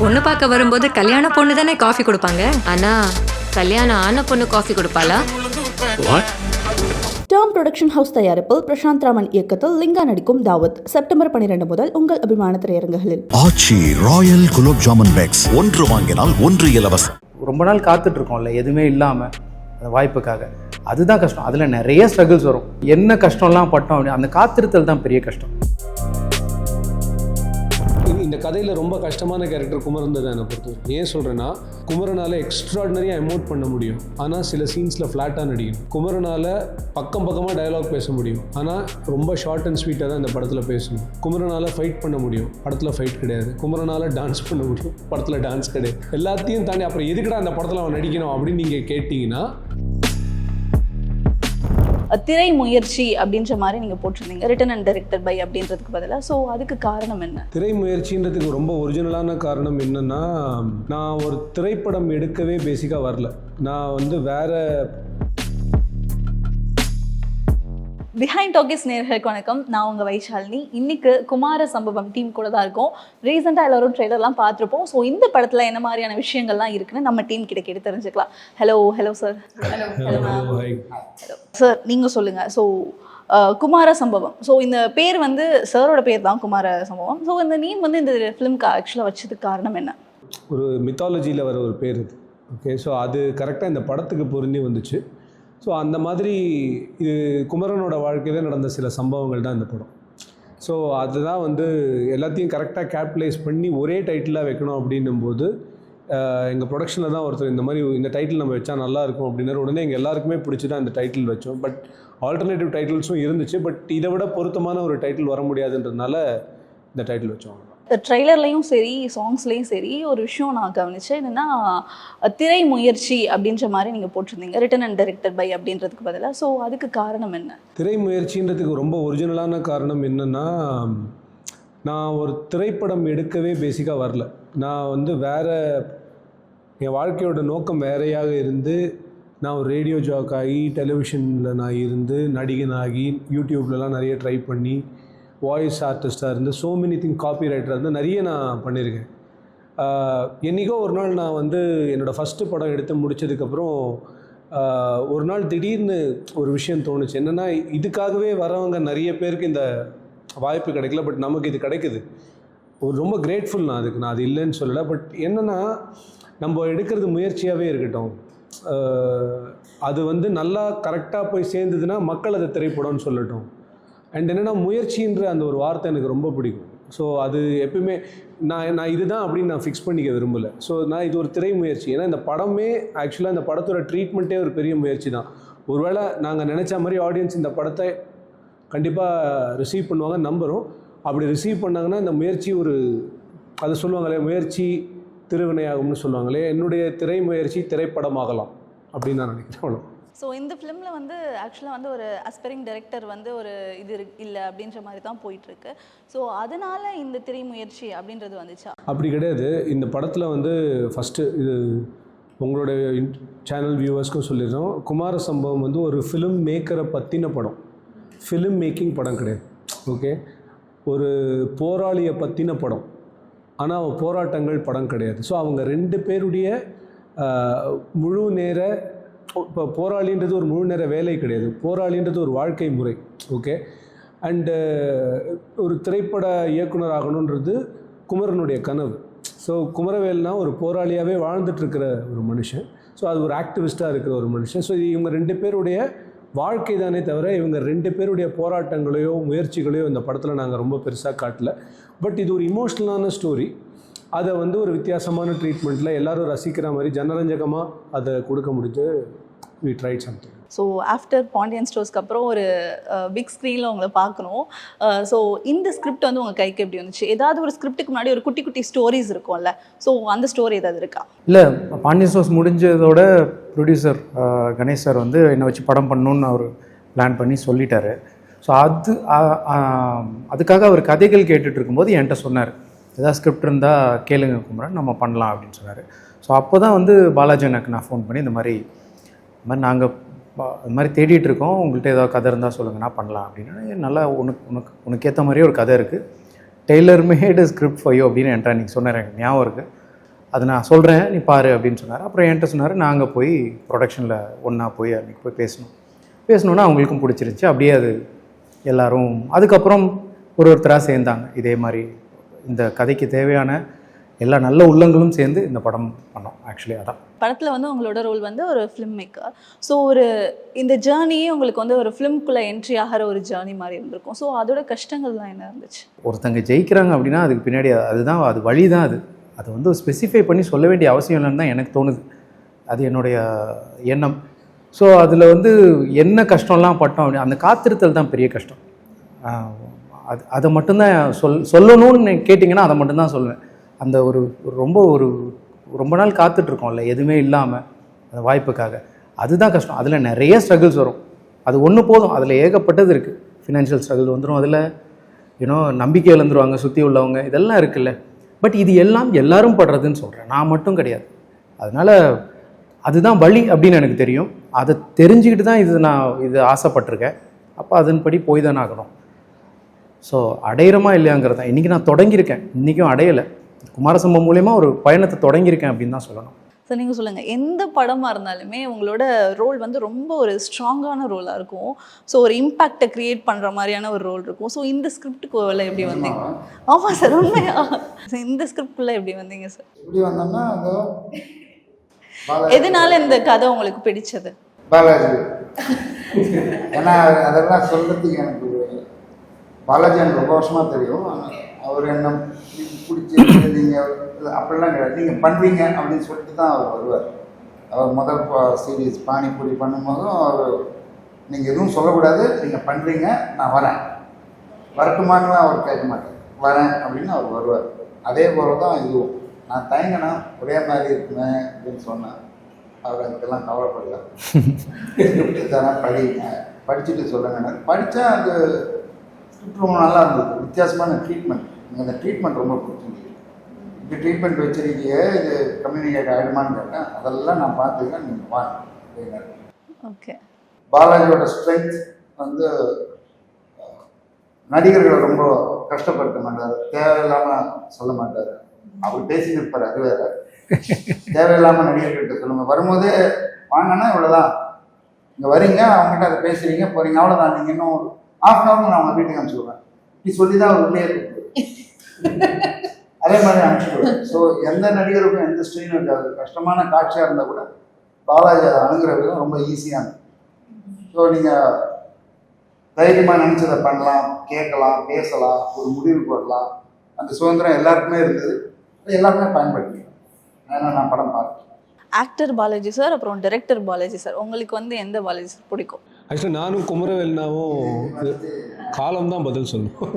பொண்ணு பார்க்க வரும்போது கல்யாண பொண்ணு தானே காஃபி கொடுப்பாங்க? அண்ணா கல்யாணம் ஆன பொண்ணு காஃபி கொடுப்பாளா? வாட் டேர்ம் ப்ரொடக்ஷன் ஹவுஸ் தயாரிப்பில் பிரசாந்த் ராமன் இயக்கத்தில் லிங்கா நடிக்கும் தாவத். செப்டம்பர் பன்னிரண்டு முதல் உங்கள் அபிமான திரையரங்குகளில் ஆச்சி ராயல் குலோப் ஜாமுன் பேக்ஸ். ஒன்று வாங்கினால் ஒன்று இலவசம். ரொம்ப நாள் காத்துட்டு இருக்கோம்ல எதுவுமே இல்லாமல் அந்த வாய்ப்புக்காக. அதுதான் கஷ்டம். அதில் நிறைய ஸ்ட்ரகிள்ஸ் வரும். என்ன கஷ்டம்லாம் பட்டோம் அப்படி அந்த காத்திருத்தல் தான் பெரிய கஷ்டம். இந்த- கதையில் ரொம்ப கஷ்டமான கேரக்டர் குமரன் தான் என்னை பொறுத்தவரைக்கும். ஏன் சொல்கிறேன்னா குமரனால் எக்ஸ்ட்ராடினரியாக எமோட் பண்ண முடியும். ஆனால் சில சீன்ஸில் ஃப்ளாட்டாக நடிக்கணும் குமரனால் பக்கம் பக்கமாக டயலாக் பேச முடியும். ஆனால் ரொம்ப ஷார்ட் அண்ட் ஸ்வீட்டாக தான் இந்த படத்தில் பேசணும். குமரனால் ஃபைட் பண்ண முடியும். படத்தில் ஃபைட் கிடையாது. குமரனால் டான்ஸ் பண்ண முடியும். படத்தில் டான்ஸ் கிடையாது. எல்லாத்தையும் தாண்டி அப்புறம் எதுக்குடா அந்த படத்தில் அவன் நடிக்கணும் அப்படின்னு நீங்கள் கேட்டிங்கன்னா திரை முயற்சி அப்படின்ற மாதிரி நீங்கள் போட்டிருந்தீங்க. ரிட்டன் அண்ட் டைரக்டர் பை அப்படின்றதுக்கு பதிலாக ஸோ அதுக்கு காரணம் என்ன? திரை முயற்சின்றதுக்கு ரொம்ப ஒரிஜினலான காரணம் என்னன்னா நான் ஒரு திரைப்படம் எடுக்கவே பேசிக்காக வரல. நான் வந்து வேற பிஹைண்ட் டாக்கிஸ் நேர்களுக்கு வணக்கம். நான் உங்கள் வைஷாலினி. இன்னைக்கு குமார சம்பவம் டீம் கூட தான் இருக்கோம். ரீசெண்டாக எல்லாரும் ட்ரெய்லர்லாம் பார்த்துருப்போம். ஸோ இந்த படத்தில் என்ன மாதிரியான விஷயங்கள்லாம் இருக்குன்னு நம்ம டீம் கிட்ட கேட்டு தெரிஞ்சுக்கலாம். Hello hello sir hello hello sir நீங்கள் சொல்லுங்கள் ஸோ குமார சம்பவம். ஸோ இந்த பேர் வந்து சாரோட பேர் தான் குமார சம்பவம். ஸோ இந்த நேம் வந்து இந்த ஃபிலிம்க்கு ஆக்சுவலாக வச்சதுக்கு காரணம் என்ன? ஒரு மித்தாலஜியில் வர ஒரு பேர் இது ஓகே ஸோ அது கரெக்டாக இந்த படத்துக்கு பொருந்தி வந்துச்சு. ஸோ அந்த மாதிரி இது குமரனோட வாழ்க்கையில் நடந்த சில சம்பவங்கள் தான் இந்த படம். ஸோ அதுதான் வந்து எல்லாத்தையும் கரெக்டாக கேபிட்டலைஸ் பண்ணி ஒரே டைட்டிலாக வைக்கணும் அப்படின்னும் போது எங்கள் ப்ரொடக்ஷனில் தான் ஒருத்தர் இந்த மாதிரி இந்த டைட்டில் நம்ம வச்சா நல்லா இருக்கும் அப்படின்னாரு. உடனே எங்கள் எல்லாருக்குமே பிடிச்சி தான் இந்த டைட்டில் வச்சோம் பட் ஆல்டர்னேட்டிவ் டைட்டில்ஸும் இருந்துச்சு. பட் இதை விட பொருத்தமான ஒரு டைட்டில் வர முடியாதுன்றதுனால இந்த டைட்டில் வச்சோம். ட்ரெய்லர்லையும் சரி சாங்ஸ்லேயும் சரி ஒரு விஷயம் நான் கவனிச்சேன் என்னென்னா திரை முயற்சி அப்படின்ற மாதிரி நீங்கள் போட்டிருந்தீங்க. ரிட்டன் அண்ட் டைரக்டர் பை அப்படின்றதுக்கு பதிலாக ஸோ அதுக்கு காரணம் என்ன? திரை முயற்சின்றதுக்கு ரொம்ப ஒரிஜினலான காரணம் என்னென்னா நான் ஒரு திரைப்படம் எடுக்கவே பேசிக்காக வரல. நான் வந்து வேற என் வாழ்க்கையோட நோக்கம் வேறையாக இருந்து நான் ஒரு ரேடியோ ஜாக் ஆகி டெலிவிஷனில் நான் இருந்து நடிகனாகி யூடியூப்லலாம் நிறைய ட்ரை பண்ணி வாய்ஸ் ஆர்டிஸ்ட்டாக இருந்து ஸோ மெனி திங் காப்பி ரைட்டராக இருந்து நிறைய நான் பண்ணியிருக்கேன். என்றைக்கோ என்னைக்கோ ஒரு நாள் நான் வந்து என்னோடய ஃபஸ்ட்டு படம் எடுத்து முடிச்சதுக்கப்புறம் ஒரு நாள் திடீர்னு ஒரு விஷயம் தோணுச்சு. என்னென்னா இதுக்காகவே வரவங்க நிறைய பேருக்கு இந்த வாய்ப்பு கிடைக்கல பட் நமக்கு இது கிடைக்குது. ஒரு ரொம்ப கிரேட்ஃபுல் நான் அதுக்கு. நான் அது இல்லைன்னு சொல்லலை பட் என்னென்னா நம்ம எடுக்கிறது முயற்சியாகவே இருக்கட்டும். அது வந்து நல்லா கரெக்டாக போய் சேர்ந்ததுன்னா மக்கள் அதை திரைப்படம்னு சொல்லட்டும். அண்ட் என்னென்னா முயற்சின்ற அந்த ஒரு வார்த்தை எனக்கு ரொம்ப பிடிக்கும். ஸோ அது எப்பயுமே நான் நான் இதுதான் அப்படின்னு நான் ஃபிக்ஸ் பண்ணிக்க விரும்பலை. ஸோ நான் இது ஒரு திரை முயற்சி ஏன்னா இந்த படமே ஆக்சுவலாக இந்த படத்தோட ட்ரீட்மெண்ட்டே ஒரு பெரிய முயற்சி தான். ஒருவேளை நாங்கள் நினச்ச மாதிரி ஆடியன்ஸ் இந்த படத்தை கண்டிப்பாக ரிசீவ் பண்ணுவாங்க நம்புகிறோம் அப்படி ரிசீவ் பண்ணாங்கன்னா இந்த முயற்சி ஒரு அதை சொல்லுவாங்களே முயற்சி திருவினையாகும்னு சொல்லுவாங்களே என்னுடைய திரை முயற்சி திரைப்படமாகலாம் அப்படின்னு நான் நினைக்கிறேன். அவ்வளோ ஸோ இந்த ஃபிலிமில் வந்து ஆக்சுவலாக வந்து ஒரு அஸ்பைரிங் டைரக்டர் வந்து ஒரு இது இல்லை அப்படின்ற மாதிரி தான் போயிட்டுருக்கு. ஸோ அதனால் இந்த திரை முயற்சி அப்படின்றது வந்துச்சா? அப்படி கிடையாது. இந்த படத்தில் வந்து ஃபஸ்ட்டு இது உங்களோட சேனல் வியூவர்ஸ்க்கும் சொல்லிடுறோம். குமார சம்பவம் வந்து ஒரு ஃபிலிம் மேக்கரை பற்றின படம். ஃபிலிம் மேக்கிங் படம் கிடையாது. ஓகே ஒரு போராளியை பற்றின படம். ஆனால் அவன் போராட்டங்கள் படம் கிடையாது. ஸோ அவங்க ரெண்டு பேருடைய முழு நேர இப்போ போராளின்றது ஒரு முழு நேர வேலை கிடையாது. போராளின்றது ஒரு வாழ்க்கை முறை. ஓகே? அண்டு ஒரு திரைப்பட இயக்குனர் ஆகணுன்றது குமரனுடைய கனவு. ஸோ குமரவேல்னா ஒரு போராளியாகவே வாழ்ந்துட்டுருக்கிற ஒரு மனுஷன். ஸோ அது ஒரு ஆக்டிவிஸ்ட்டாக இருக்கிற ஒரு மனுஷன். ஸோ இவங்க ரெண்டு பேருடைய வாழ்க்கை தானே தவிர இவங்க ரெண்டு பேருடைய போராட்டங்களையோ முயற்சிகளையோ இந்த படத்தில் நாங்கள் ரொம்ப பெருசாக காட்டல. பட் இது ஒரு இமோஷ்னலான ஸ்டோரி அதை வந்து ஒரு வித்தியாசமான ட்ரீட்மெண்ட்டில் எல்லாரும் ரசிக்கிற மாதிரி ஜனரஞ்சகமாக அதை கொடுக்க முடிஞ்சு we tried something so after Pandian ஸ்டோர்ஸ்க்கு அப்புறம் ஒரு பிக் ஸ்க்ரீனில் உங்களை பார்க்கணும். ஸோ இந்த ஸ்கிரிப்ட் வந்து உங்கள் கைக்கு எப்படி வந்துச்சு? ஏதாவது ஒரு ஸ்கிரிப்ட்டுக்கு முன்னாடி ஒரு குட்டி குட்டி ஸ்டோரிஸ் இருக்கும்ல. ஸோ அந்த ஸ்டோரி ஏதாவது இருக்கா? இல்லை பாண்டியன் ஸ்டோர்ஸ் முடிஞ்சதோட ப்ரொடியூசர் கணேஷ் சார் வந்து என்னை வச்சு படம் பண்ணணுன்னு அவர் பிளான் பண்ணி சொல்லிட்டாரு. ஸோ அது அதுக்காக அவர் கதைகள் கேட்டுட்டு இருக்கும்போது என்கிட்ட சொன்னார். ஏதாவது ஸ்கிரிப்ட் இருந்தால் கேளுங்க குமரன். நம்ம பண்ணலாம் அப்படின்னு சொன்னார். ஸோ அப்போ தான் வந்து பாலாஜி எனக்கு நான் ஃபோன் பண்ணி இந்த மாதிரி இந்த மாதிரி நாங்கள் இந்த மாதிரி தேடிட்டு இருக்கோம். உங்கள்கிட்ட ஏதாவது கதை இருந்தால் சொல்லுங்கள் நான் பண்ணலாம். அப்படின்னு. நல்லா உனக்கு உனக்கு உனக்கு ஏற்ற மாதிரியே ஒரு கதை இருக்குது டெய்லர் மேடு ஸ்கிரிப்ட் ஃபையோ அப்படின்னு என்கிட்ட நீங்கள் சொன்னார். எனக்கு ஞாபகம் இருக்குது அதை நான் சொல்கிறேன் நீ பாரு அப்படின்னு சொன்னார். அப்புறம் என்கிட்ட சொன்னார் நாங்கள் போய் ப்ரொடக்ஷனில் ஒன்றா போய் அன்றைக்கி போய் பேசணும். பேசணுன்னா அவங்களுக்கும் பிடிச்சிருந்துச்சி அப்படியே அது எல்லாரும் அதுக்கப்புறம் ஒரு ஒருத்தராக சேர்ந்தாங்க. இதே மாதிரி இந்த கதைக்கு தேவையான எல்லா நல்ல உள்ளங்களும் சேர்ந்து இந்த படம் பண்ணோம். ஆக்சுவலி அதான். படத்தில் வந்து உங்களோட ரோல் வந்து ஒரு ஃபிலிம் மேக்கர் ஸோ ஒரு இந்த ஜேர்னியே உங்களுக்கு வந்து ஒரு ஃபிலிம்குள்ளே என்ட்ரி ஆகிற ஒரு ஜேர்னி மாதிரி இருந்திருக்கும். ஸோ அதோட கஷ்டங்கள்லாம் என்ன இருந்துச்சு? ஒருத்தங்க ஜெயிக்கிறாங்க அப்படின்னா அதுக்கு பின்னாடி அதுதான் அது வழி தான் அது. அது வந்து ஸ்பெசிஃபை பண்ணி சொல்ல வேண்டிய அவசியம் இல்லைன்னு தான் எனக்கு தோணுது. அது என்னுடைய எண்ணம். ஸோ அதில் வந்து என்ன கஷ்டம்லாம் பட்டோம் அப்படி அந்த காத்திருத்தல் தான் பெரிய கஷ்டம். அது அதை மட்டும்தான் சொல் சொல்லணும்னு கேட்டிங்கன்னா அதை மட்டும்தான் சொல்லுவேன் அந்த ஒரு ரொம்ப ஒரு ரொம்ப நாள் காத்துட்ருக்கோம்ல எதுவுமே இல்லாமல் அந்த வாய்ப்புக்காக. அதுதான் கஷ்டம். அதில் நிறைய ஸ்ட்ரகிள்ஸ் வரும். அது ஒன்று போதும். அதில் ஏகப்பட்டது இருக்குது ஃபினான்ஷியல் ஸ்ட்ரகிள் வந்துடும் அதில். யூனோ நம்பிக்கை இழந்துருவாங்க சுற்றி உள்ளவங்க. இதெல்லாம் இருக்குல்ல. பட் இது எல்லாம் எல்லாரும் படுறதுன்னு சொல்கிறேன் நான் மட்டும் கிடையாது. அதனால் அதுதான் வழி அப்படின்னு எனக்கு தெரியும். அதை தெரிஞ்சுக்கிட்டு தான் இது நான் இது ஆசைப்பட்டிருக்கேன். அப்போ அதன்படி போய் தானே ஆகணும். ஸோ அடையிறமா இல்லையாங்கிறது தான் இன்றைக்கி நான் தொடங்கியிருக்கேன். இன்றைக்கும் அடையலை. குமாரசம்பவம் மூலயமா ஒரு பயணத்தை தொடங்கியிருக்கேன் அப்படின்னு தான் சொல்லணும். ஸோ நீங்கள் சொல்லுங்கள் எந்த படமாக இருந்தாலுமே உங்களோட ரோல் வந்து ரொம்ப ஒரு ஸ்ட்ராங்கான ரோலாக இருக்கும். ஸோ ஒரு இம்பேக்டை க்ரியேட் பண்ணுற மாதிரியான ஒரு ரோல் இருக்கும். ஸோ இந்த ஸ்கிரிப்டுக்குள்ள எப்படி வந்தீங்க? ஆமாம் சார் உண்மையா? இந்த ஸ்கிரிப்டுக்குள்ளே எப்படி வந்தீங்க சார் இப்படி வந்தோம்னா எதனால இந்த கதை உங்களுக்கு பிடிச்சது? பாலாஜி. ஏன்னா அதெல்லாம் சொல்றதுக்கு எனக்கு பாலாஜி எனக்கு ரொம்ப வருஷமா தெரியும். அவர் என்ன பிடிச்சி நீங்கள் அப்படிலாம் கிடையாது. நீங்கள் பண்ணுவீங்க அப்படின்னு சொல்லிட்டு தான் அவர் வருவார். அவர் முதல் சீரீஸ் பானிபூரி பண்ணும்போதும் அவர் நீங்கள் எதுவும் சொல்லக்கூடாது நீங்கள் பண்ணுறீங்க நான் வரேன். வரட்டுமான்னு அவர் கேட்க மாட்டார். வரேன் அப்படின்னு அவர் வருவார். அதே போல தான் இதுவும். நான் தயங்கினா ஒரே மாதிரி இருக்குமே அப்படின்னு சொன்னேன் அவர் அதுக்கெல்லாம் கவலைப்படல. தானே படிங்க. படிச்சுட்டு சொல்லுங்க. படித்தா அது ஸ்கிரிப்ட் ரொம்ப நல்லா இருந்தது. வித்தியாசமான ட்ரீட்மெண்ட் எனக்கு அந்த ட்ரீட்மெண்ட் ரொம்ப பிடிச்சிருந்தது இப்படி ட்ரீட்மெண்ட் வச்சிருக்கீங்க இது கம்யூனிகேட் ஆகிடுமான்னு கேட்டேன் அதெல்லாம் நான் பார்த்துக்கிறேன் நீங்கள் வாங்க. ஓகே பாலாஜியோட ஸ்ட்ரென்த் வந்து நடிகர்களை ரொம்ப கஷ்டப்படுத்த மாட்டார். தேவையில்லாமல் சொல்ல மாட்டார். அவர் பேசிட்டு இருப்பார் அது வேற. தேவையில்லாமல் நடிகர்கள்ட்ட சொல்லுங்க. வரும்போதே வாங்கன்னா இவ்வளோதான் இங்கே வரீங்க அவங்ககிட்ட அதை பேசுறீங்க போறீங்க. அவ்வளோதான் நீங்கள் இன்னும் ஆஃப் அன் அவர் நான் உங்களை வீட்டுக்கு அனுப்பிச்சுடுவேன் நீ சொல்லி தான் அவர் உள்ளே அதே மாதிரி அனுப்பிச்சுடுவேன் ஸோ எந்த நடிகருக்கும் எந்த ஸ்ட்ரெயினும் இருக்காது. கஷ்டமான காட்சியாக இருந்தால் கூட பாலாஜி அதை அணுகிற விதம் ரொம்ப ஈஸியானது ஸோ நீங்கள் தைரியமாக நினச்சதை பண்ணலாம் கேட்கலாம் பேசலாம் ஒரு முடிவுக்கு வரலாம் அந்த சுதந்திரம் எல்லாருக்குமே இருந்தது அது எல்லாருமே பயன்படுத்திக்கலாம். ஏன்னா நான் படம் பார்த்தேன் ஆக்டர் பாலாஜி சார் அப்புறம் டைரக்டர் பாலாஜி சார் உங்களுக்கு வந்து எந்த பாலாஜி சார் பிடிக்கும்? ஆக்சுவலாக நானும் குமரவேல்னாவும் காலம் தான் பதில் சொல்லணும்.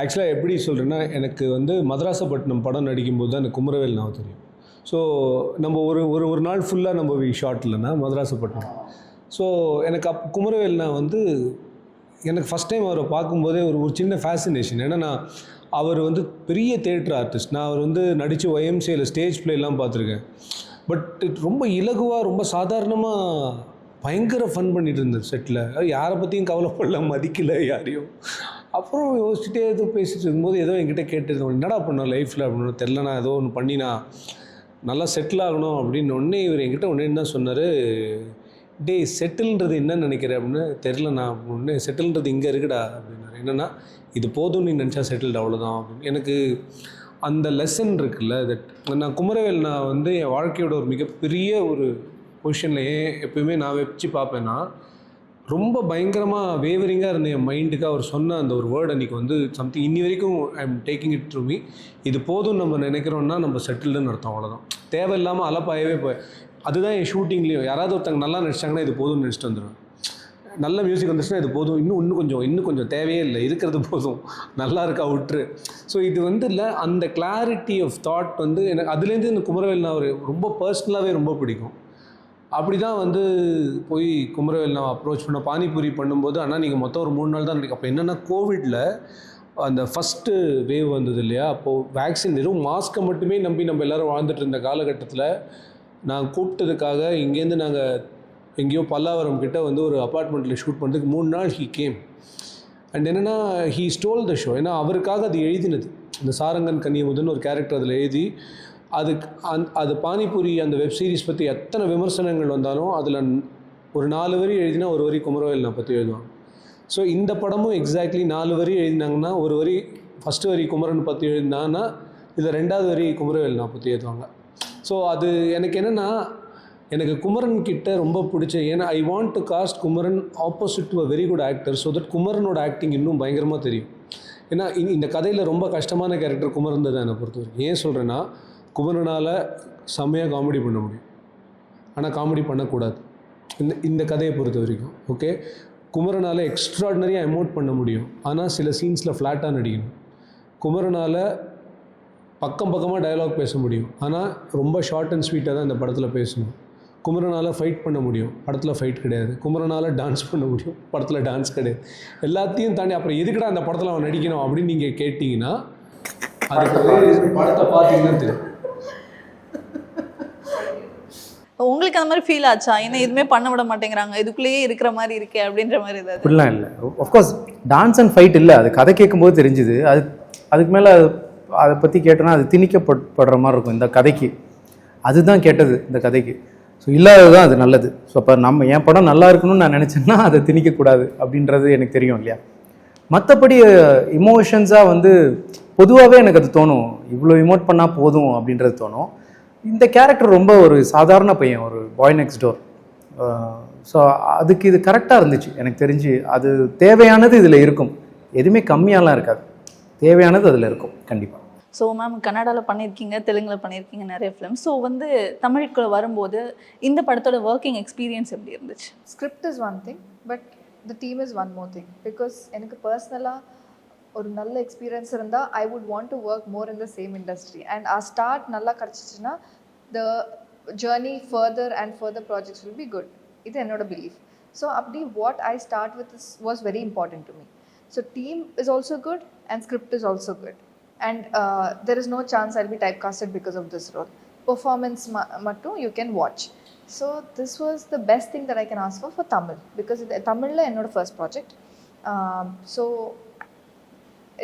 ஆக்சுவலாக எப்படி சொல்கிறேன்னா எனக்கு வந்து மதராசப்பட்டினம் படம் நடிக்கும்போது தான் எனக்கு குமரவேல்னாவும் தெரியும். ஸோ நம்ம ஒரு ஒரு ஒரு நாள் ஃபுல்லாக நம்ம ஷார்ட் இல்லைன்னா மதராசப்பட்டினம் ஸோ எனக்கு அப் குமரவேல்னா வந்து எனக்கு ஃபஸ்ட் டைம் அவரை பார்க்கும்போதே ஒரு ஒரு சின்ன ஃபேசினேஷன் ஏன்னா நான் அவர் வந்து பெரிய தேட்டர் ஆர்டிஸ்ட் நான் அவர் வந்து நடித்து ஒய்எம்சியில் ஸ்டேஜ் ப்ளேலாம் பார்த்துருக்கேன். பட் ரொம்ப இலகுவாக ரொம்ப சாதாரணமாக பயங்கர ஃபன் பண்ணிட்டு இருந்தேன் செட்டில் யாரை பற்றியும் கவலைப்படல மதிக்கல யாரையும். அப்புறம் யோசிச்சுட்டே ஏதோ பேசிட்டு இருக்கும்போது ஏதோ என்கிட்ட கேட்டிருந்தோம் என்னடா பண்ணோம் லைஃப்பில் அப்படின்னு. தெரில நான் ஏதோ ஒன்று பண்ணினா. நல்லா செட்டில் ஆகணும். அப்படின்னு ஒன்னே இவர் என்கிட்ட ஒன்றே என்ன சொன்னார் டேய் செட்டில்ன்றது என்ன நினைக்கிறேன் அப்படின்னு. தெரிலண்ணா அப்படின்னு செட்டில்ன்றது இங்கே இருக்குடா. அப்படின்னாரு. என்னென்னா இது போதும் நீ நினச்சா செட்டில்டு அவ்வளோதான் அப்படின்னு. எனக்கு அந்த லெசன் இருக்குல்ல தட் நான் குமரவேல் நான் வந்து என் வாழ்க்கையோட ஒரு மிகப்பெரிய ஒரு பொசிஷனில் ஏன் எப்பயுமே நான் வச்சு பார்ப்பேன்னா ரொம்ப பயங்கரமாக வேவரிங்காக இருந்த என் மைண்டுக்கு அவர் சொன்ன அந்த ஒரு வேர்டு அன்றைக்கி வந்து சம்திங் இன்னி வரைக்கும் I am taking it through me இது போதும் நம்ம நினைக்கிறோன்னா நம்ம செட்டில்டுன்னு அர்த்தம் அவ்வளோதான் தேவையில்லாமல் அலப்பாயவே போய் அதுதான் என் ஷூட்டிங்லேயும் யாராவது ஒருத்தங்க நல்லா நடிச்சாங்கன்னா இது போதும்னு நினச்சிட்டு வந்துடுவேன் நல்ல மியூசிக் வந்துச்சுன்னா இது போதும். இன்னும் இன்னும் கொஞ்சம் இன்னும் கொஞ்சம் தேவையே இல்லை. இருக்கிறது போதும். நல்லா இருக்கா விட்டுரு ஸோ இது வந்து இல்லை அந்த கிளாரிட்டி ஆஃப் தாட் வந்து எனக்கு அதுலேருந்து எனக்கு குமரவேல் நான் ஒரு ரொம்ப பர்சனலாகவே ரொம்ப பிடிக்கும். அப்படி தான் வந்து போய் குமரவேல் நான் அப்ரோச் பண்ண பானிபூரி பண்ணும்போது ஆனால் நீங்கள் மொத்தம் ஒரு மூணு நாள் தான் அப்போ என்னென்னா கோவிடில் அந்த ஃபஸ்ட்டு வேவ் வந்தது இல்லையா? அப்போது வேக்சின் வெறும் மாஸ்க்கை மட்டுமே நம்பி நம்ம எல்லோரும் வாழ்ந்துட்டு இருந்த காலகட்டத்தில் நான் கூப்பிட்டதுக்காக இங்கேருந்து நாங்கள் எங்கேயோ பல்லாவரம் கிட்ட வந்து ஒரு அப்பார்ட்மெண்ட்டில் ஷூட் பண்ணுறதுக்கு மூணு நாள் ஹீ கேம் அண்ட் என்னென்னா ஹீ ஸ்டோல் த ஷோ ஏன்னா அவருக்காக அது எழுதினது. இந்த சாரங்கன் கன்னியமுதன் ஒரு கேரக்டர் அதில் எழுதி அதுக்கு அந் அது பானிபூரி அந்த வெப் சீரிஸ் பற்றி எத்தனை விமர்சனங்கள் வந்தாலும் அதில் ஒரு நாலு வரி எழுதினா ஒரு வரி குமரவேலனை பற்றி எழுதுவாங்க ஸோ இந்த படமும் எக்ஸாக்ட்லி நாலு வரி எழுதினாங்கன்னா ஒரு வரி ஃபஸ்ட்டு வரி குமரன் பற்றி எழுதினாங்கன்னா இதில் ரெண்டாவது வரி குமரவேலனை பற்றி எழுதுவாங்க. ஸோ அது எனக்கு என்னென்னா எனக்கு குமரன் கிட்ட ரொம்ப பிடிச்ச ஏன்னா I want to cast Kumaran opposite to a very good actor so that குமரனோட acting இன்னும் பயங்கரமாக தெரியும். ஏன்னா இந்த கதையில் ரொம்ப கஷ்டமான கேரக்டர் குமரன் தான் என்னை பொறுத்த வரைக்கும் ஏன் சொல்கிறேன்னா குமரனால் செம்மையாக காமெடி பண்ண முடியும். ஆனால் காமெடி பண்ணக்கூடாது. இந்த இந்த கதையை பொறுத்த வரைக்கும் ஓகே குமரனால் எக்ஸ்ட்ராடினரியாக எமோட் பண்ண முடியும். ஆனால் சில சீன்ஸில் ஃப்ளாட்டாக நடிக்கணும். குமரனால் பக்கம் பக்கமாக டயலாக் பேச முடியும். ஆனால் ரொம்ப ஷார்ட் அண்ட் ஸ்வீட்டாக தான் இந்த படத்தில் பேசணும். குமரனால் ஃபைட் பண்ண முடியும். படத்தில் ஃபைட் கிடையாது. குமரனால் டான்ஸ் பண்ண முடியும். படத்தில் டான்ஸ் கிடையாது. எல்லாத்தையும் தாண்டி அப்புறம் எதுக்குடா அந்த படத்தில் அவன் நடிக்கணும் அப்படின்னு நீங்கள் கேட்டிங்கன்னா அதுக்கு படத்தை பார்த்தீங்கன்னா தெரியும். உங்களுக்கு அந்த மாதிரி ஃபீல் ஆச்சா? என்ன எதுவுமே பண்ண விட மாட்டேங்கிறாங்க. இதுக்குள்ளேயே இருக்கிற மாதிரி இருக்கே அப்படின்ற மாதிரி ஏதாவது? அப்படிலாம் இல்லை. ஆஃப்கோர்ஸ் டான்ஸ் அண்ட் ஃபைட் இல்லை. அது கதை கேட்கும்போது தெரிஞ்சுது. அது அதுக்கு மேலே அதை பற்றி கேட்டோன்னா அது திணிக்கப்படுற மாதிரி இருக்கும் இந்த கதைக்கு. அதுதான் கேட்டது இந்த கதைக்கு. ஸோ இல்லாதது தான் அது நல்லது. ஸோ அப்போ நம்ம என் படம் நல்லா இருக்கணும்னு நான் நினச்சேன்னா அதை திணிக்கக்கூடாது அப்படின்றது எனக்கு தெரியும் இல்லையா? மற்றபடி இமோஷன்ஸாக வந்து பொதுவாகவே எனக்கு அது தோணும். இவ்வளோ இமோட் பண்ணால் போதும் அப்படின்றது தோணும். இந்த கேரக்டர் ரொம்ப ஒரு சாதாரண பையன் ஒரு பாய் நெக்ஸ்ட் டோர் ஸோ அதுக்கு இது கரெக்டாக இருந்துச்சு. எனக்கு தெரிஞ்சு அது தேவையானது இதில் இருக்கும். எதுவுமே கம்மியாலாம் இருக்காது. தேவையானது அதில் இருக்கும் கண்டிப்பாக ஸோ மேம் கன்னடாவில் பண்ணியிருக்கீங்க தெலுங்கில் பண்ணியிருக்கீங்க நிறைய ஃபிலிம் ஸோ வந்து தமிழுக்குள்ள வரும்போது இந்த படத்தோட ஒர்க்கிங் எக்ஸ்பீரியன்ஸ் எப்படி இருந்துச்சு? Script is one thing but the team is one more thing because எனக்கு பர்சனலாக ஒரு நல்ல எக்ஸ்பீரியன்ஸ் இருந்தால் I would want to work more in the same industry and ah start நல்லா கிடச்சிச்சின்னா the journey further and further projects will be good இது என்னோட belief so அப்படி what I start with is was very important to me so team is also good and script is also good and there is no chance I'll be type casted because of this role performance மட்டும் you can watch so this was the best thing that I can ask for for Tamil because இது தமிழில் என்னோட first project so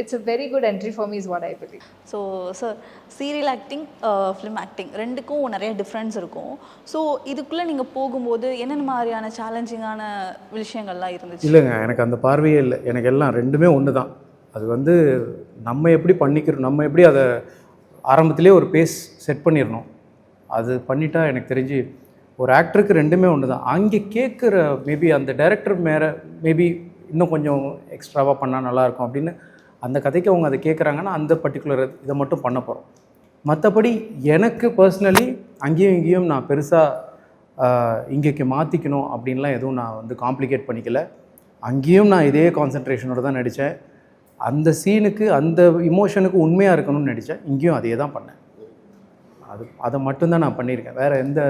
it's a very good entry for me is what I believe so sir serial acting film acting ரெண்டுக்கும் நிறைய difference இருக்கும். So இதுக்குள்ளே நீங்கள் போகும்போது என்னென்ன மாதிரியான சேலஞ்சிங்கான விஷயங்கள்லாம் இருந்துச்சு? இல்லைங்க எனக்கு அந்த பார்வையே இல்லை. எனக்கு எல்லாம் ரெண்டுமே ஒன்று தான் அது வந்து நம்ம எப்படி பண்ணிக்கிறோம் நம்ம எப்படி அதை ஆரம்பத்திலே ஒரு பேஸ் செட் பண்ணிடணும். அது பண்ணிட்டா எனக்கு தெரிஞ்சு ஒரு ஆக்டருக்கு ரெண்டுமே ஒன்று தான் அங்கே கேட்குற மேபி அந்த டைரக்டர் மேலே மேபி இன்னும் கொஞ்சம் எக்ஸ்ட்ராவாக பண்ணால் நல்லாயிருக்கும் அப்படின்னு அந்த கதைக்கு அவங்க அதை கேட்குறாங்கன்னா அந்த பர்டிகுலர் இதை மட்டும் பண்ண போகிறோம் மற்றபடி எனக்கு பர்சனலி அங்கேயும் இங்கேயும் நான் பெருசாக இங்கேக்கு மாற்றிக்கணும் அப்படின்லாம் எதுவும் நான் வந்து காம்ப்ளிகேட் பண்ணிக்கல. அங்கேயும் நான் இதே கான்சன்ட்ரேஷனோடு தான் நடித்தேன். அந்த சீனுக்கு அந்த இமோஷனுக்கு உண்மையாக இருக்கணும்னு நடித்தேன். இங்கேயும் அதே தான் பண்ணேன். அது அதை மட்டும்தான் நான் பண்ணியிருக்கேன். வேறு எந்த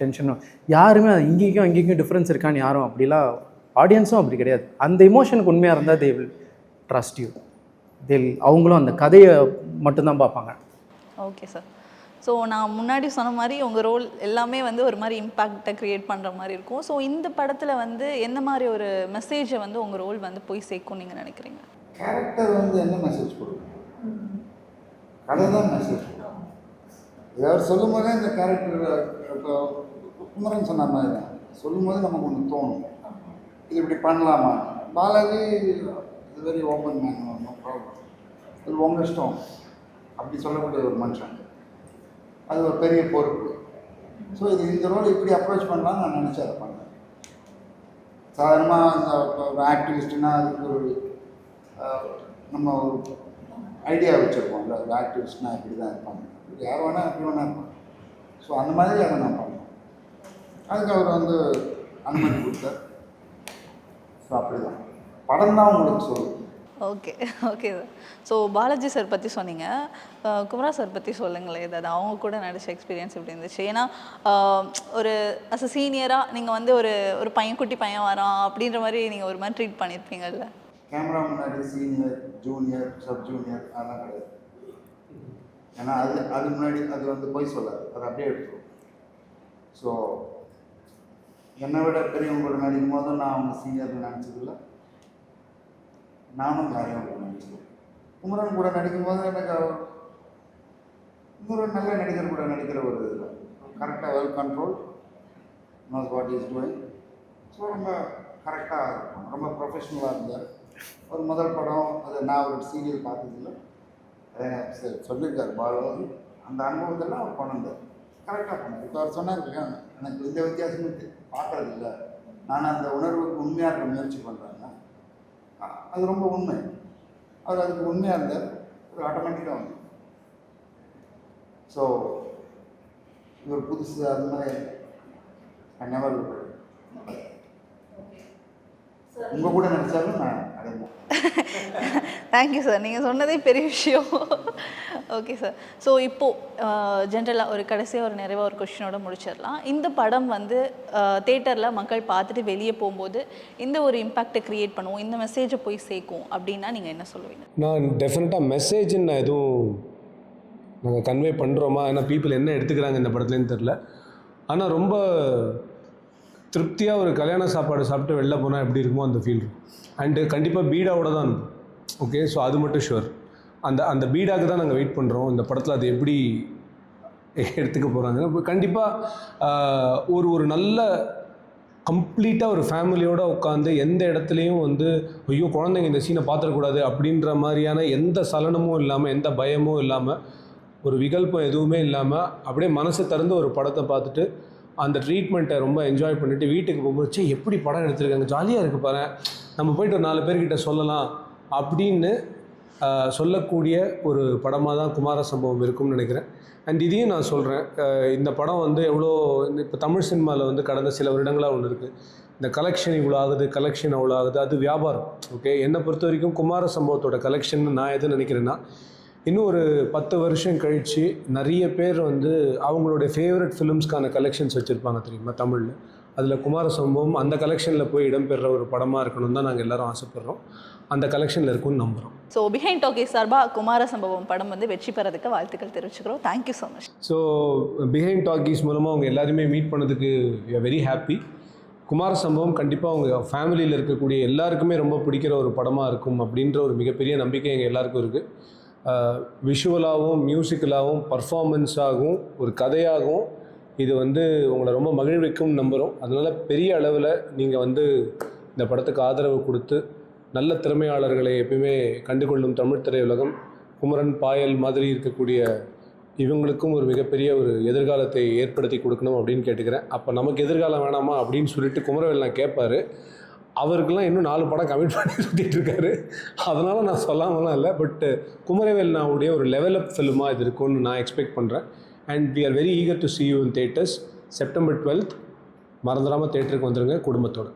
டென்ஷனும் யாருமே அது இங்கேயும் அங்கேயும் டிஃப்ரென்ஸ் இருக்கான்னு யாரும் அப்படிலாம் ஆடியன்ஸும் அப்படி கிடையாது. அந்த இமோஷனுக்கு உண்மையாக இருந்தால் தே வில் ட்ரஸ்ட் யூ தேல் அவங்களும் அந்த கதையை மட்டும்தான் பார்ப்பாங்க. ஓகே சார் ஸோ நான் முன்னாடி சொன்ன மாதிரி உங்கள் ரோல் எல்லாமே வந்து ஒரு மாதிரி இம்பேக்டை க்ரியேட் பண்ணுற மாதிரி இருக்கும். ஸோ இந்த படத்தில் வந்து எந்த மாதிரி ஒரு மெசேஜை வந்து உங்கள் ரோல் வந்து போய் சேர்க்கும் நீங்கள் நினைக்கிறீங்க? கேரக்டர் வந்து என்ன மெசேஜ் கொடுக்கும்? கதை தான் மெசேஜ் ஏதாவது சொல்லும் போதே இந்த கேரக்டர் இப்போ குமரன் சொன்ன மாதிரி தான். சொல்லும் போது நமக்கு ஒன்று தோணும். இது இப்படி பண்ணலாமா? பாலாஜி இது very open man no problem இது உங்கள் இஷ்டம் அப்படி சொல்லக்கூடிய ஒரு மனுஷன். அது ஒரு பெரிய பொறுப்பு. ஸோ இது இந்த ரோல் இப்படி அப்ரோச் பண்ணலாம்னு நான் நினச்சி அதை பண்ணேன் சாதாரணமாக அந்த ஒரு ஆக்டிவிஸ்ட்னா அதுக்கு ஒரு நம்ம ஒரு ஐடியா வச்சுருப்போம்ல ஒரு ஆக்டிவிஸ்ட்னா இப்படி தான் இருப்பாங்க. இப்படி யார் வேணால் எப்படி வேணால் இருப்பாங்க ஸோ அந்த மாதிரி அதை நான் பண்ணேன். அதுக்கு அவர் வந்து அனுமதி கொடுத்தார். ஸோ அப்படி தான் படம் தான் உங்களுக்கு சொல்லுது okay okay. So Balaji sir பற்றி சொன்னீங்க. குமரா சார் பற்றி சொல்லுங்களேன். ஏதாவது அவங்க கூட நடிச்ச எக்ஸ்பீரியன்ஸ் எப்படி இருந்துச்சு? ஏன்னா ஒரு அஸ் அ சீனியராக நீங்கள் வந்து ஒரு ஒரு பையன் குட்டி பையன் வரான் அப்படின்ற மாதிரி நீங்கள் ஒரு மாதிரி ட்ரீட் பண்ணியிருப்பீங்கல்ல கேமரா முன்னாடி சீனியர் ஜூனியர் சப் ஜூனியர் அதெல்லாம் கிடையாது. ஏன்னா அது அது முன்னாடி அது வந்து போய் சொல்லாது. அது அப்படியே எடுத்துரும் ஸோ என்னை விட பெரியவங்களோட நடிக்கும் போது நான் அவங்க சீனியர் நினச்சதில்ல நானும் யாரையும் அப்படி குமரன் கூட நடிக்கும் போது எனக்கு அவர் குமரன் நல்ல நடிகர் கூட நடிக்கிற ஒரு இதில் கரெக்டாக well control knows what is doing so ரொம்ப கரெக்டாக இருக்கும். ரொம்ப ப்ரொஃபஷ்னலாக இருந்தார். ஒரு முதல் படம் அது நான் ஒரு சீரியல் பார்த்ததில்ல. சரி சொல்லியிருக்காரு பாலு அந்த அனுபவத்தெல்லாம் அவர் கொண்டாந்தார். கரெக்டாக பண்ணார் இப்போ அவர் சொன்னார் எனக்கு எந்த வித்தியாசமும் பார்க்கறதில்ல. நான் அந்த உணர்வுக்கு உண்மையாக இருக்க முயற்சி பண்ணுறேன் அது ரொம்ப உண்மை. அவர் அதுக்கு உண்மையாக இருந்தார். அது ஆட்டோமேட்டிக்காக வந்து. ஸோ இவர் புதுசு அது மாதிரி ஐ நெவர் உங்கள் கூட நடித்தாலும் நான் தேங்க்யூ சார் நீங்கள் சொன்னதே பெரிய விஷயம். ஓகே சார் ஸோ இப்போது ஜென்ரலாக ஒரு கடைசியாக ஒரு நிறைவாக ஒரு கொஷினோட முடிச்சிடலாம். இந்த படம் வந்து தேட்டரில் மக்கள் பார்த்துட்டு வெளியே போகும்போது இந்த ஒரு இம்பேக்டை க்ரியேட் பண்ணுவோம் இந்த மெசேஜை போய் சேர்க்கும் அப்படின்னா நீங்கள் என்ன சொல்லுவீங்க? நான் டெஃபினட்டாக மெசேஜ்னு நான் எதுவும் நாங்கள் கன்வே பண்ணுறோமா ஏன்னா பீப்புள் என்ன எடுத்துக்கிறாங்க இந்த படத்துலேன்னு தெரில ஆனால் ரொம்ப திருப்தியாக ஒரு கல்யாண சாப்பாடு சாப்பிட்டு வெளில போனால் எப்படி இருக்குமோ அந்த ஃபீல் இருக்கும் அண்டு கண்டிப்பாக பீடாவோட தான். ஓகே ஸோ அது மட்டும் ஷுவர் அந்த அந்த பீடாக்கு தான் நாங்கள் வெயிட் பண்ணுறோம் இந்த படத்தில் அது எப்படி எடுத்துக்க போகிறாங்க கண்டிப்பாக ஒரு ஒரு நல்ல கம்ப்ளீட்டாக ஒரு ஃபேமிலியோட உட்காந்து எந்த இடத்துலையும் வந்து ஐயோ குழந்தைங்க இந்த சீனை பார்த்துடக்கூடாது அப்படின்ற மாதிரியான எந்த சலனமும் இல்லாமல் எந்த பயமும் இல்லாமல் ஒரு விகல்பம் எதுவுமே இல்லாமல் அப்படியே மனசு திறந்து ஒரு படத்தை பார்த்துட்டு அந்த ட்ரீட்மெண்ட்டை ரொம்ப என்ஜாய் பண்ணிவிட்டு வீட்டுக்கு போகும்போது எப்படி படம் எடுத்திருக்காங்க? ஜாலியாக இருக்கு பாரு. நம்ம போயிட்டு ஒரு நாலு பேர்கிட்ட சொல்லலாம். அப்படின்னு சொல்லக்கூடிய ஒரு படமாக தான் குமார சம்பவம் இருக்கும்னு நினைக்கிறேன். அண்ட் இதையும் நான் சொல்கிறேன் இந்த படம் வந்து எவ்வளோ இப்போ தமிழ் சினிமாவில் வந்து கடந்த சில வருடங்களாக ஒன்று இருக்குது இந்த கலெக்ஷன் இவ்வளோ ஆகுது கலெக்ஷன் அவ்வளோ ஆகுது அது வியாபாரம். ஓகே என்னை பொறுத்த வரைக்கும் குமார சம்பவத்தோட கலெக்ஷன் நான் எது நினைக்கிறேன்னா இன்னும் ஒரு பத்து வருஷம் கழித்து நிறைய பேர் வந்து அவங்களுடைய ஃபேவரட் ஃபிலிம்ஸ்க்கான கலெக்ஷன்ஸ் வச்சுருப்பாங்க தெரியுமா? தமிழில். அதில் குமார சம்பவம் அந்த கலெக்ஷனில் போய் இடம்பெற ஒரு படமாக இருக்கணும் தான் நாங்கள் எல்லாரும் ஆசைப்பட்றோம். அந்த கலெக்ஷனில் இருக்கும்னு நம்புகிறோம் ஸோ பிஹைண்ட் டாக்கி சார்பாக குமார சம்பவம் படம் வந்து வெற்றி பெறதுக்கு வாழ்த்துக்கள் தெரிவிச்சுக்கிறோம். Thank you so much so Behind Talkies மூலமாக அவங்க எல்லாருமே மீட் பண்ணதுக்கு வெரி ஹாப்பி குமார சம்பவம் கண்டிப்பாக அவங்க ஃபேமிலியில் இருக்கக்கூடிய எல்லாருக்குமே ரொம்ப பிடிக்கிற ஒரு படமாக இருக்கும் அப்படின்ற ஒரு மிகப்பெரிய நம்பிக்கை எங்கள் எல்லாருக்கும் இருக்குது விஷுவலாகவும் மியூசிக்கலாகவும் பர்ஃபார்மன்ஸாகவும் ஒரு கதையாகவும் இது வந்து உங்களை ரொம்ப மகிழ்விக்கும் நம்புகிறோம் அதனால் பெரிய அளவில் நீங்கள் வந்து இந்த படத்துக்கு ஆதரவு கொடுத்து நல்ல திறமையாளர்களை எப்பயுமே கண்டுகொள்ளும் தமிழ் திரையுலகம் குமரன் பாயல் மாதிரி இருக்கக்கூடிய இவங்களுக்கும் ஒரு மிகப்பெரிய ஒரு எதிர்காலத்தை ஏற்படுத்தி கொடுக்கணும் அப்படின்னு கேட்டுக்கிறேன். அப்போ நமக்கு எதிர்காலம் வேணாமா அப்படின்னு சொல்லிட்டு குமரவேல் நான் கேட்பாரு. அவருக்கெல்லாம் இன்னும் நாலு படம் கமிட் பண்ணி சுற்றிட்டு இருக்காரு. அதனால் நான் சொல்லாமலாம் இல்லை. பட் uh, குமரவேல் நாவுடைய ஒரு லெவல் அப் ஃபிலிமாக இது இருக்கும்னு நான் எக்ஸ்பெக்ட் பண்ணுறேன் and we are very eager to see you in theatres September twelfth மறந்துடாமல் தேட்டருக்கு வந்துருங்க குடும்பத்தோட.